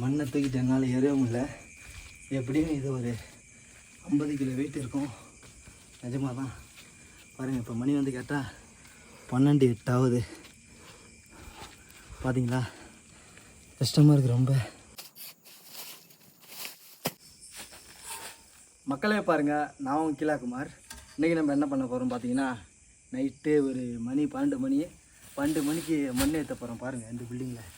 மண்ணை தூக்கிட்டு என்னால் ஏறவும் இல்லை எப்படியும் இது ஒரு ஐம்பது கிலோ வெயிட் இருக்கும். நிஜமாக தான் பாருங்கள் இப்போ மணி வந்து கேட்டால் பன்னெண்டு எட்டாவது பார்த்தீங்களா கஷ்டமாக இருக்குது ரொம்ப. மக்களே பாருங்கள் நான் உங்க கிலாகுமார் இன்றைக்கி நம்ம என்ன பண்ண போகிறோம் பார்த்தீங்கன்னா நைட்டு ஒரு மணி பன்னெண்டு மணி பன்னெண்டு மணிக்கு மண் ஏற்ற போகிறோம் பாருங்கள் இந்த பில்டிங்கில்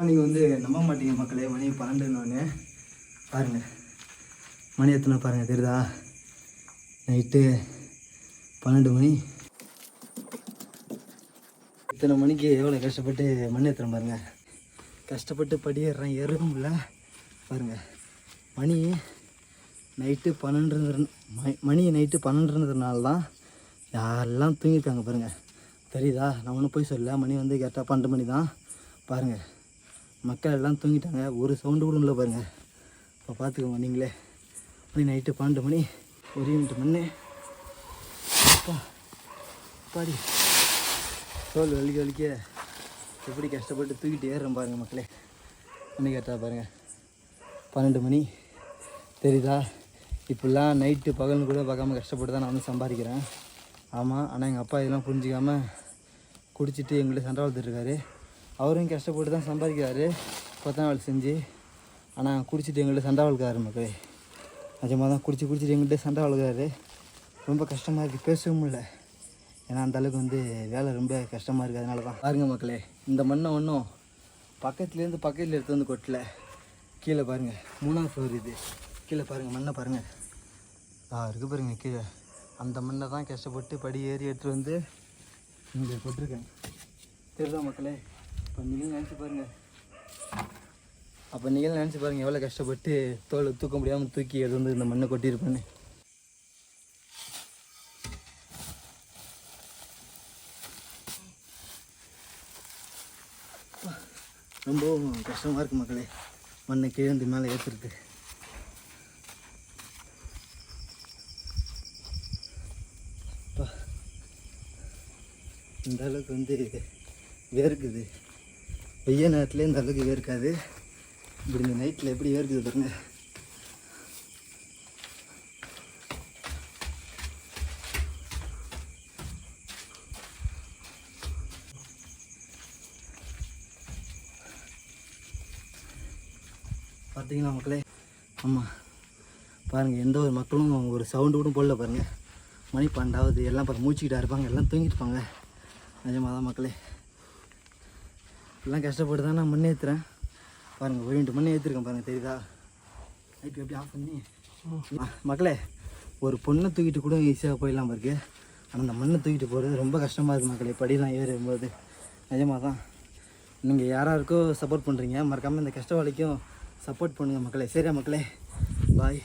நீங்கள் வந்து நம்ப மாட்டீங்க மக்களே மணி பன்னெண்டுன்னு பாருங்கள் மணி எத்தனை பாருங்கள் தெரியுதா? நைட்டு பன்னெண்டு மணி. இத்தனை மணிக்கு எவ்வளோ கஷ்டப்பட்டு மண் எத்தனை பாருங்கள் கஷ்டப்பட்டு படியேறேன் ஏறவும் இல்லை பாருங்கள் மணி நைட்டு பன்னெண்டு மணி நைட்டு பன்னெண்டுன்றதுனால தான் யாரெல்லாம் தூங்கியிருக்காங்க பாருங்கள் தெரியுதா? நான் ஒன்றும் போய் சொல்ல மணி வந்து கரெக்டாக பன்னெண்டு மணி தான். பாருங்கள் மக்கள் எல்லாம் தூங்கிட்டாங்க. ஒரு சவுண்டு கூட இல்லை பாருங்கள் இப்போ பார்த்துக்கோங்க நீங்களே. மணி நைட்டு பன்னெண்டு மணி ஒரு யூனிட் அப்பா பாடி தோல் வலிக்க வலிக்க எப்படி கஷ்டப்பட்டு தூக்கிட்டு ஏறுறேன் பாருங்கள் மக்களே. மணி கேட்டால் பாருங்கள் பன்னெண்டு மணி. தெரியுதா? இப்படிலாம் நைட்டு பகல்னு கூட பார்க்காம கஷ்டப்பட்டு தான் நான் வந்து சம்பாதிக்கிறேன். ஆமாம் ஆனால் எங்கள் அப்பா இதெல்லாம் புரிஞ்சிக்காமல் குடிச்சிட்டு எங்கள்கிட்ட சண்டை வளர்த்துட்ருக்காரு அவரும் கஷ்டப்பட்டு தான் சம்பாதிக்கிறாரு. பத்தாம் வேலை செஞ்சு. ஆனால் குடிச்சிட்டு எங்கள்கிட்ட சண்டை வளர்க்குறாரு மக்களே. நிஜமாக தான் குடிச்சு குடிச்சிட்டு எங்கள்கிட்ட சண்டை வளர்க்குறாரு ரொம்ப கஷ்டமாக இருக்குது பேசவும் முடியல ஏன்னா அந்தளவுக்கு வந்து வேலை ரொம்ப கஷ்டமாக இருக்குது அதனால தான். பாருங்க மக்களே இந்த மண்ணை ஒன்றும் பக்கத்துலேருந்து பக்கத்தில் எடுத்து வந்து கொட்டலை. கீழே பாருங்கள் மூணாவது ஃப்ளோர் இது. கீழே பாருங்கள் மண்ணை பாருங்கள் ஆ இருக்கு பாருங்க கீழே. அந்த மண்ணை தான் கஷ்டப்பட்டு படி ஏறி எடுத்துகிட்டு வந்து இங்கே கொட்டிருக்கேன். தெரியுதா மக்களே? அப்போ நீங்கள் நினச்சி பாருங்கள் அப்போ நீங்கள் நினச்சி பாருங்கள் எவ்வளோ கஷ்டப்பட்டு தோலை தூக்க முடியாமல் தூக்கி எது வந்து இந்த மண்ணை கொட்டியிருப்பேன்னு. ரொம்பவும் கஷ்டமாக இருக்குது மக்களே மண்ணை கிழந்து மேலே ஏற்றுருக்கு இந்த அளவுக்கு வந்து வேர்க்குது. வெய்ய நேரத்துலேயே இந்த அளவுக்கு வேர்க்காது. இப்படி இந்த நைட்டில் எப்படி வேர்க்குது பாருங்க. பார்த்தீங்களா மக்களே? ஆமாம் பாருங்கள் எந்த ஒரு மக்களும் அவங்க ஒரு சவுண்டு கூட போடல பாருங்கள் மணி பன்னெண்டாவது எல்லாம் பார்த்து மூச்சுக்கிட்டா இருப்பாங்க எல்லாம் தூங்கிட்டு இருப்பாங்க. நிஜமாக தான் மக்களே. எல்லாம் கஷ்டப்பட்டு தான் நான் மண்ணை ஏற்றுறேன் பாருங்கள் ஒரு ரெண்டு மண்ணே ஏற்றிருக்கேன் பாருங்கள் தெரியுதா? லைட் எப்படி ஆஃப் பண்ணி? மக்களே ஒரு பொண்ணை தூக்கிட்டு கூட ஈஸியாக போயிடலாம் பாருக்கு ஆனால் அந்த மண்ணை தூக்கிட்டு போகிறது ரொம்ப கஷ்டமாக இருக்குது மக்களே படிலாம் ஏறும்போது நிஜமாக தான் நீங்கள் யாராருக்கோ சப்போர்ட் பண்ணுறீங்க மறக்காமல் இந்த கஷ்ட கஷ்டவாளிக்கும் சப்போர்ட் பண்ணுங்கள் மக்களே. சரியா மக்களே? பாய்